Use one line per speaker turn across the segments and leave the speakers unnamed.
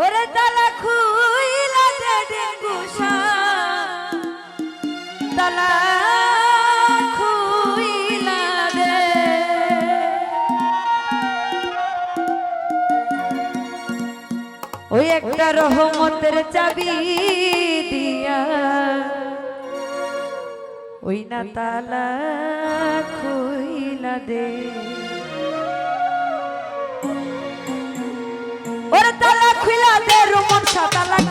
ওরে তালা খুইলা দে ডেঙ্গুসা। তালা খুইলা ওই একটা রহমতের চাবি দিয়া। ওই না তালা খুইলা দে। খুইলা দে রুমন সাতালা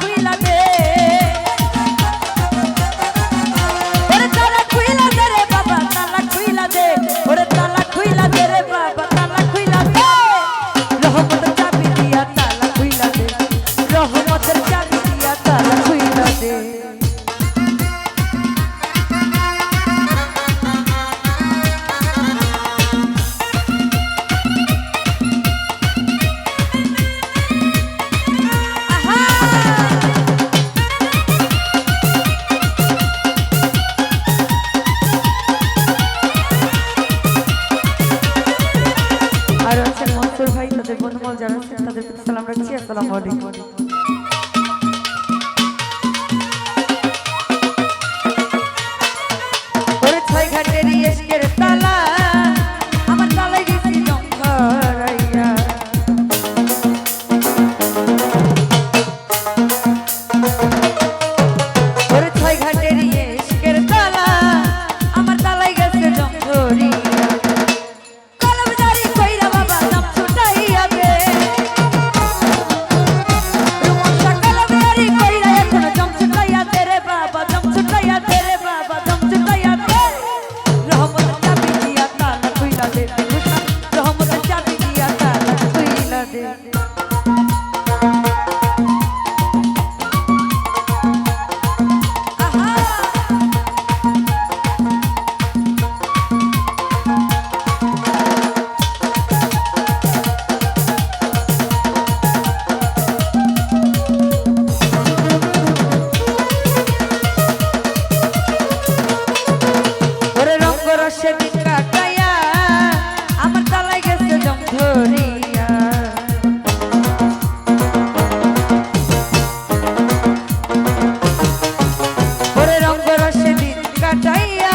যারা তাদের সালাম রাখছি। আসসালামু আলাইকুম। কাটাইয়া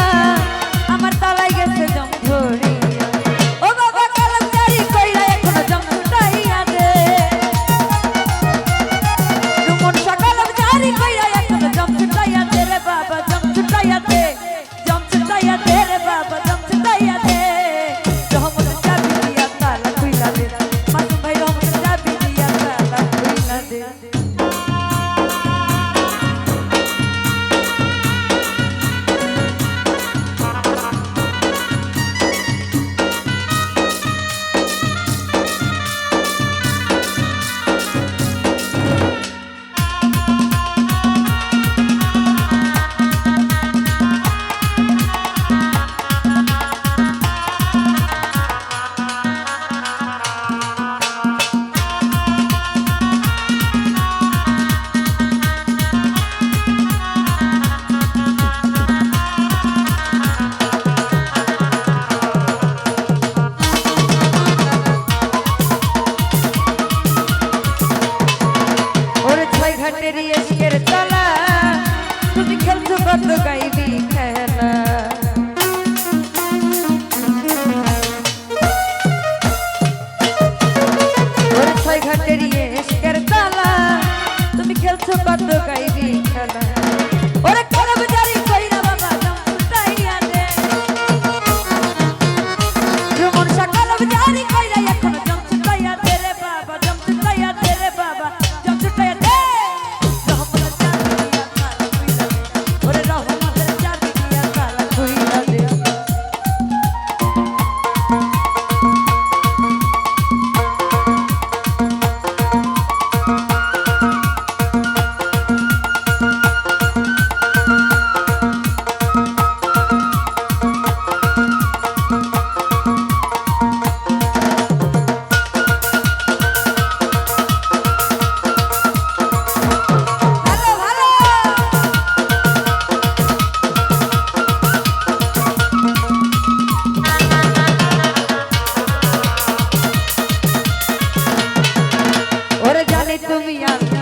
Yeah.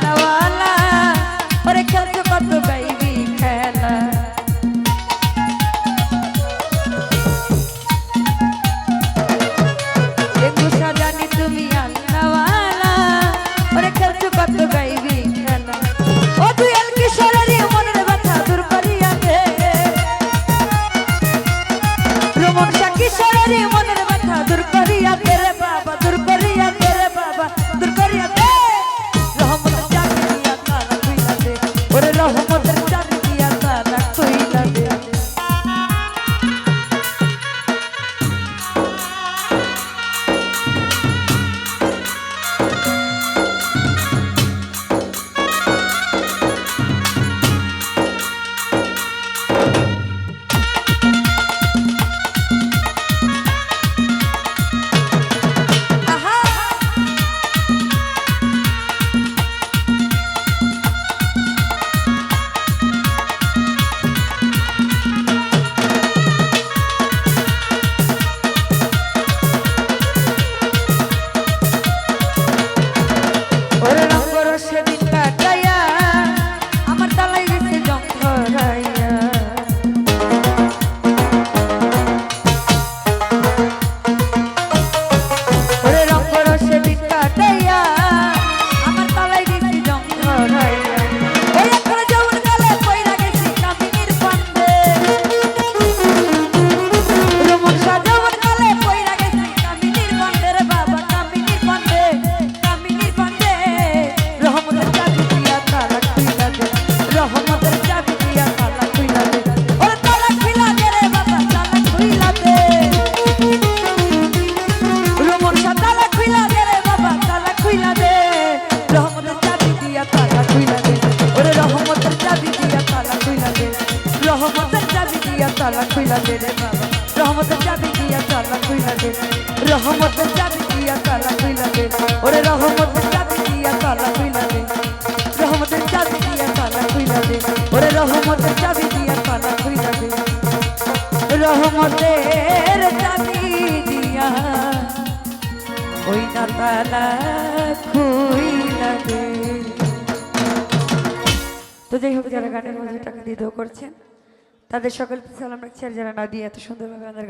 দে রহমতের চাবি দিয়া তালা খুইলা দে। ওরে খুইলা তো যাই হোক, যারা গানের মধ্যে টাকা দিয়ে করছেন, তাদের সকলকে সালাম রাখছি। আর যারা না দিয়ে এত সুন্দরভাবে